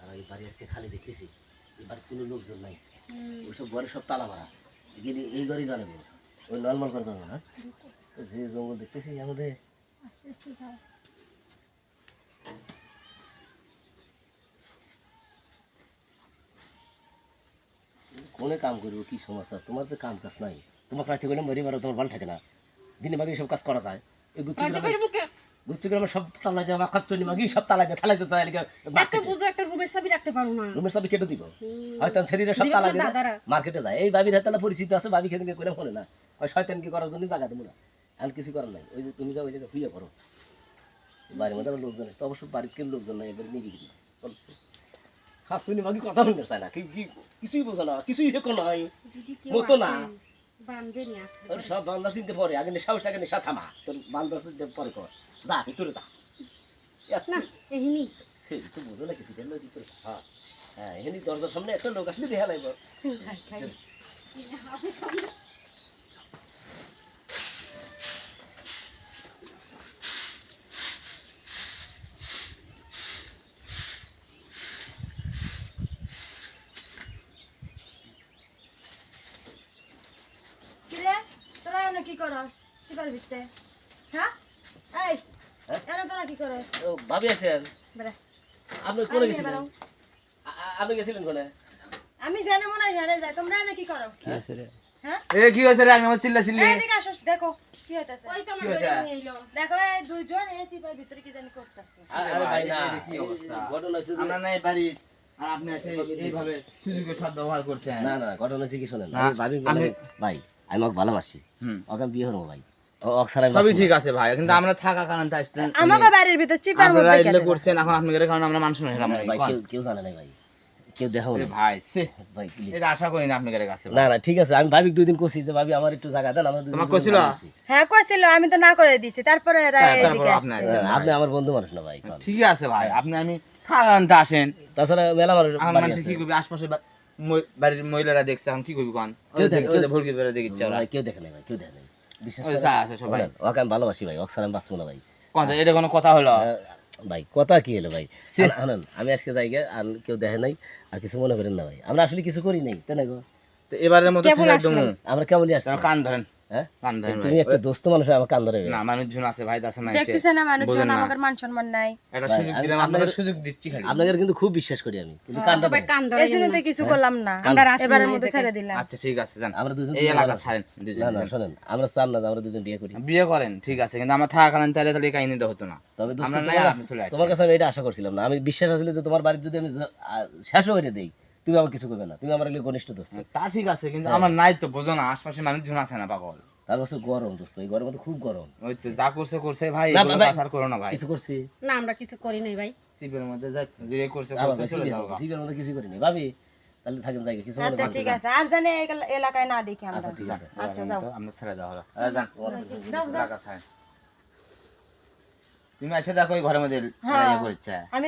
আর এই বাড়ি আজকে খালি দেখতেছি এবার কোনো লোকজন নাই। ওইসব ঘরে সব তালা মারা। গেলে এই ঘরে জানাব ওই নর্মাল করে যাব না? যে জঙ্গল দেখতেছি আমাদের। আস্তে আস্তে যাও। কোনে কাম করব কি সমস্যা? তোমার যে কাম কাজ নাই। তোমার কাছ থেকে মরি মারো তোমার ভালো থাকে না। দিনে মাগে সব কাজ করা যায়। এই গুচ্ছি গ্রামে সব তালা খচ্চনি মাগি সব তালা দিয়ে তালা এত বুঝো একটা রুমের চাবি রাখতে পারো না। রুমের চাবি কেটে দিব। হয়তো শরীরে সব তালা দিয়ে মার্কেটে যায়। এই বাবির হাতে পরিচিত আছে বাবি খেতে ফোনে না। ওই শয়তান কি করার জন্য জায়গা দেবো না? আর কিছু করার নাই। ওই যে তুমি যাও ওই জায়গায় শুয়ে করো বাড়ির মধ্যে আমার লোকজন তো অবশ্য বাড়ির কেউ লোকজন নাই এবার নিয়ে গেছি চলছে বাকি কথা শুনতে চায় না। কি কিছুই বোঝো না কিছুই শেখো নাই। মতো না। তোর সব বান্দা চিনতে পরে আগে সাহস আগে নেশা থামা। তোর বান্দা চিনতে পরে কর। যা ভিতরে যা। না এহিনি। সেই তো বুঝো না কিছু কেন ভিতরে হ্যাঁ হ্যাঁ দরজার সামনে একটা লোক আসলে দেখা লাগবে কিরে তোরা এনে কি করস? কি পার ভিতরে? হ্যাঁ? এই হ্যাঁ? তোরা কি করস ও ভাবি আছেন বেড়া। আপনি কোনে আমি গেছিলেন? আপনি গেছিলেন কোনে? আমি জানি মনে হয় তোমরা এনে কি করো? হ্যাঁ? এ কি হয়েছে রে? আমি চিল্লা চিল্লি। এদিকে আসো দেখো কি হইতাছে। ওই তো আমার কি হয়েছে? বেরিয়ে নিয়ে এলো। দেখো এই দুইজন এই চিপার ভিতরে কি জানি করতেছে। আরে ভাই না। কি অবস্থা? ঘটনা হচ্ছে আমরা নাই বাড়ি আর আপনি এসে এইভাবে সুযোগের সদ ব্যবহার করছেন। না না ঘটনা হচ্ছে কি শোনেন? না, আমি ভাবি ভাই আমি ওকে ভালোবাসি। ওকে আমি বিয়ে হব ভাই। আমি সবই ঠিক আছে ভাই কিন্তু আমরা থাকা কারণ তো আমাকে বাড়ির ভিতর চিপার মধ্যে এগুলো করছেন এখন আপনাদের কারণে আমরা মানুষ হলাম ভাই কেউ কেউ জানে না ভাই। কেউ দেখাও না। ভাই সে ভাই এটা আশা করি না আপনাদের কাছে না না ঠিক আছে আমি ভাবি দুই দিন করছি যে ভাবি আমার একটু জায়গা দেন আমরা তোমাকে কইছিল? হ্যাঁ কইছিল আমি তো না করে দিছি তারপরে এরা হ্যাঁ, এদিকে আপনি আসছে। হ্যাঁ, আপনি আমার বন্ধু মানুষ না ভাই ঠিক আছে ভাই আপনি আমি আসেন। তাছাড়া মেলা মানুষ। কি করবে? আশপাশে বাড়ির মহিলারা দেখছে এখন কি করবি কোন? কেউ দেখে- বেড়ে দেখিচ্ছে ওরা। কেউ দেখে নাই ভাই কেউ দেখে নাই। আছে সবাই। ওকে আমি ভালোবাসি ভাই? ওকে ছাড়া আমি বাঁচবো না ভাই। কোন এটা কোনো কথা হলো? ভাই কথা কি হলো ভাই? আনন্দ আমি আজকে যাই আর কেউ দেখে নাই আর কিছু মনে করেন না ভাই। আমরা আসলে কিছু করি নাই তাই না গো? তো এবারের মতো একদম আমরা আসছি। কান ধরেন। তুমি একটা দোস্ত মানুষ হয়ে আমার না মানুষজন আছে ভাই দাসা নাই দেখতেছে না মানুষজন আমাদের মান সম্মান নাই। এটা সুযোগ দিলাম আপনাদের- আপনাদের সুযোগ দিচ্ছি খালি। আপনাকে কিন্তু খুব বিশ্বাস করি আমি কিন্তু হ্যাঁ, এই জন্য তো কিছু করলাম না। আমরা এবারের মধ্যে ছেড়ে দিলাম। আচ্ছা ঠিক আছে যান আমরা দুজন এই এলাকা ছাড়েন না না দুজন। শোনেন আমরা চান না আমরা দুজন বিয়ে করি। বিয়ে করেন ঠিক আছে কিন্তু আমার থাকা কারণ তাহলে তাহলে এই কাহিনীটা হতো না। তবে আমরা নাই তোমার কাছে-। কাছে আমি এটা আশা করছিলাম না। আমি বিশ্বাস আসলে যে তোমার বাড়ির যদি আমি যা- আ- শেষও করে দেই তুমি আমার কিছু করবে না তুমি আমার ঘনিষ্ঠ দোস্ত। তা ঠিক আছে কিন্তু হ্যাঁ। আমার নাই তো বোঝো না আশপাশে মানুষজন আছে না পাগল? তার কাছে গরম দোস্ত এই গরমে তো খুব গরম। ওই তো যা করছে করছে ভাই পাচার করো না ভাই। কিছু করছি? না আমরা কিছু করি নাই ভাই। সিপের মধ্যে যা যে করছে করছে চলে যাও গা। সিগের মধ্যে কিছুই করিনি ভাবি তাহলে থাকেন জায়গা কিছু আচ্ছা ঠিক আছে আর জানি এই এলাকায় না দেখি আমরা। আচ্ছা ঠিক আছে। আচ্ছা যাও। আমরা ছেড়ে দেওয়া হলো। আরে যান। এলাকা ছাড়েন। তুমি এসে দেখো ওই ঘরের মধ্যে হ্যাঁ। ইয়ে করছে। আমি